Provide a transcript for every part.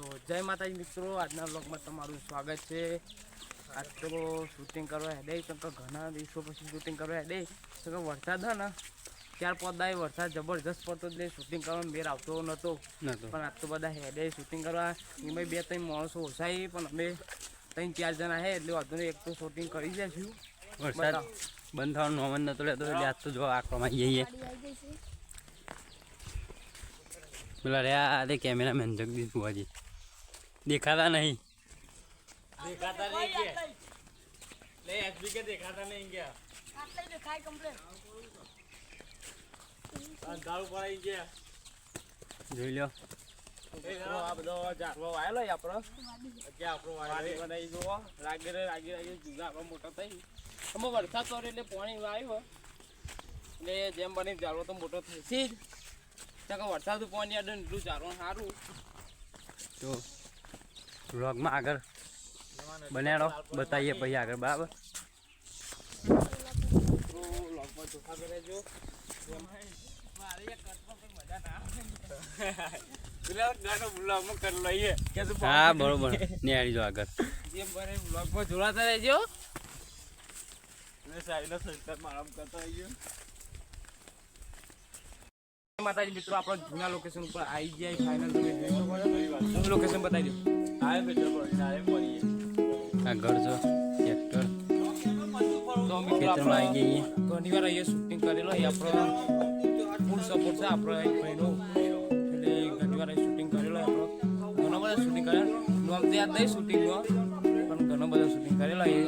તો જય માતાજી મિત્રો આજના બ્લોગમાં તમારું સ્વાગત છે. આજ તો શૂટિંગ કરવા હેડે કેમ કે ઘણા દિવસો પછી શૂટિંગ કરવા હેડે કેમ કે વરસાદ હે ને ચાર પાંચ દાય વરસાદ જબરજસ્ત પડતો એટલે શૂટિંગ કરવા મેર આવતો નહોતો નતો. પણ આજ તો બધા હેડે શૂટિંગ કરવા. એમાં બે ત્રણ માણસો ઓછાઈ પણ અમે ત્રણ ચાર જણા હે એટલે વાંધો નહીં એક તો શૂટિંગ કરી જઈશું. વરસાદ. બંધ થવાનું નોમન નહોતો લેતો એટલે આજ તો જો આંકવામાં જઈએ. પેલા રહ્યા આ કેમેરામેન જગદીશ બુવાજી દેખાતા નહીં. દેખાતા નહીં કે. લે એસબી કે દેખાતા નહીં ગયા ગાળું પડાઈ ગયા. જોઈ લ્યો. આ બધો ઝાડવો વાયેલો છે આપણો. અત્યારે આપણો વાયેલો બનાવી જુઓ. રાગી રાગી રાગી જુદા આપણો મોટો થઈ અમે વરસાદ પડે એટલે પાણી આવ્યું એટલે જેમ બની ઝાડવો તો મોટો થશે જ. ત્યાં કે વરસાદ પાણી ને એટલું ઝાડવું સારું. તો વ્લોગમાં આગળ બનાડો બતાવીએ પછી આગળ, બરાબર? મારે આવે હા, બરોબર. નિહાળી જો આગળ. જોડાતા રહેજો. સાઈડનો સંસ્કાર આરામ કરતા રહીજો. માતાજી મિત્રો આપણો જૂના લોકેશન ઉપર આવી ગયા ફાઇનલ તમે જોઈ શકો છો. લોકેશન બતાવી દો આવે મિત્રો નારે મળીએ આ ઘર જો ટ્રેક્ટર તો મિત્રો ખેતરમાં આપણે આવી ગઈ ઘણી વાર અહીંયા શૂટિંગ કરેલો એ આપણો ફૂલ સપોર્ટ છે આપણો એક ભાઈનો. એટલે ઘણી વાર શૂટિંગ કરેલો આપણો ઘણો બધા શૂટિંગ કરેલો નામ તો યાદ નહીં શૂટિંગમાં પણ ઘણો બધો શૂટિંગ કરેલો એ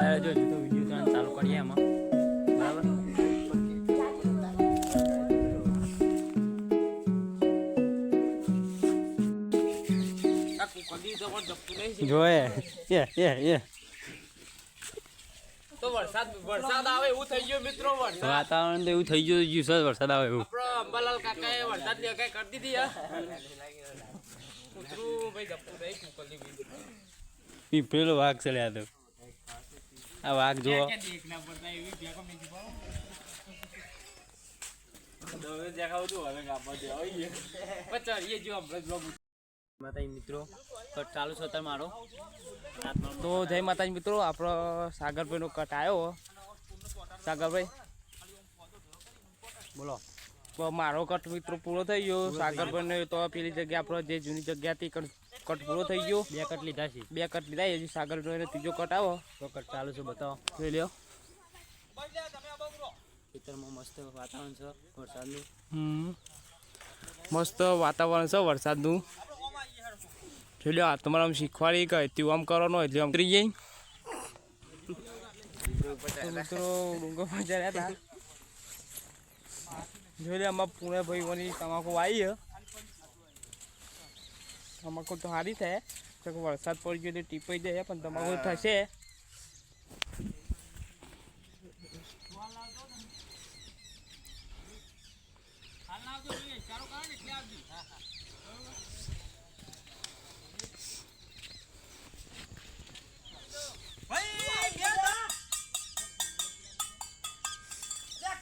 આગળ જો તો વીડિયો ચાલુ કરીએ એમાં જોયે. એ એ એ તો વરસાદ વરસાદ આવે એવું થઈ ગયું મિત્રો વરસાદ. વાતાવરણ તો એવું થઈ ગયું જ્યું છે વરસાદ આવે એવું. આપણો અંબાલાલ કાકાએ વરસાદની આગાહી કરી દીધી કૂતરું ભાઈ જપતું નહીં કુકડી પીપળેલો વાઘ ચડ્યા તો. આ વાઘ જો દેખાવ તું હવે ગાપા દે પચાસ એ જો આપણે બ્લોગ માતાજી મિત્રો. કટ ચાલુ છે અત્યારે મારો. તો જય માતાજી મિત્રો આપણો સાગરભાઈનો કટ આવ્યો. સાગરભાઈ બોલો. તો મારો કટ મિત્રો પૂરો થઈ ગયો. સાગરભાઈને તો પેલી જગ્યા આપણો જે જૂની જગ્યા હતી કટ પૂરો થઈ ગયો. બે કટ લીધા છે. બે કટ લીધા હજી સાગરભાઈને ત્રીજો કટ આવો તો કટ ચાલુ છે બતાવો. જોઈ લ્યો. ખેતરમાં મસ્ત વાતાવરણ છે વરસાદનું. હમ. મસ્ત વાતાવરણ છે વરસાદનું. જોઈ લ્યો આ તમારે આમ શીખવાડી કે તેવું આમ કરવાનું એટલે આમ કરી જઈ તો મિત્રો, ડુંગર પર હતા. જોઈ લે, આમાં પુણે ભાઈઓની તમાકુ આવી તમાકુ તો સારી થાય તો વરસાદ પડી ગયો એટલે ટીપાઈ જાય, પણ તમાકુ થશે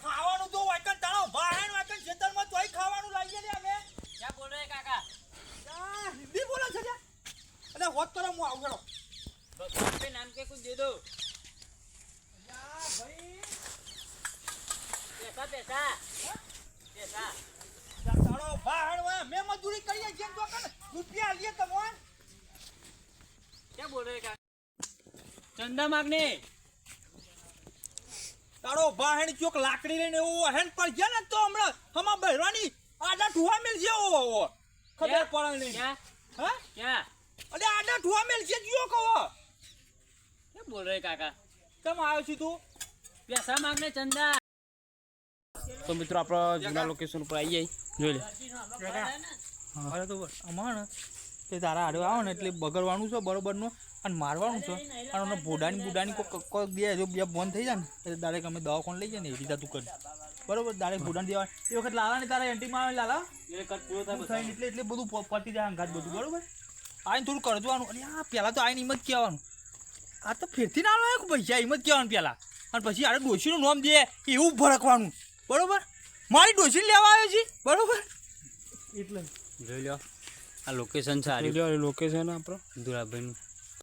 ખાવાનું તો વાયકન તાળો ભાઈ વાયકન ખેતરમાં તોય ખાવાનું લાવીએ રે અમે ક્યાં બોલ રહે કાકા આ હિન્દી બોલે છે લ્યા? અલે હોત કરો હું આવું હેડો. નામ કે કુછ દે દો ભાઈ પૈસા પૈસા પૈસા યા તાળો ભાઈ વાય મજૂરી કરીએ છીએ તો કને? રૂપિયા આલીએ તમોન. ક્યાં બોલ રહે ચંદા માગને. તારો ભાઈ ચોક લાકડી લઈને એવું હેન પર ગયા ને તો હમણાં હમા બહેરવાની આડા ઠુવા મેલ ઓ ખબર પડે નહીં. હા? ક્યાં? અલે આડા ઠુવા મેલ છે જીઓ કહો. કે બોલ રહે કાકા? કેમ આવ્યો છું તું? પૈસા માંગને ચંદા. તો મિત્રો આપણો જૂના લોકેશન ઉપર આવી જાય જોઈ લે. અરે તો અમાણ તે તારા આડો આવો ને એટલે બગડવાનું છે બરોબરનું અને મારવાનું છે. અને એને ભોડાની બુડાની કોઈ દે બે જો બે બંધ થઈ જાય ને એટલે ડાયરેક્ટ અમે દવાખાને લઈ જાય ને એ રીતે તું કરી. બરોબર ડાયરેક્ટ ભોડાને દેવા એ વખત લાલા ને તારા એન્ટી આવે લાલા એટલે એટલે બધું પતી જાય અંગાત બધું બરોબર? આઈને થોડું કરજવાનું. અને આ પહેલાં તો આઈને હિંમત કહેવાનું. આ તો ફેરથી ના આવે પૈસા હિંમત કહેવાનું પહેલાં અને પછી આડે ડોશીનું નામ દે એવું ભડકવાનું. બરાબર? મારી ડોશી લેવા આવ્યો છે. બરાબર? એટલે. જોઈ લો આ લોકેશન છે આ લોકેશન આપણો દુરાભાઈનું.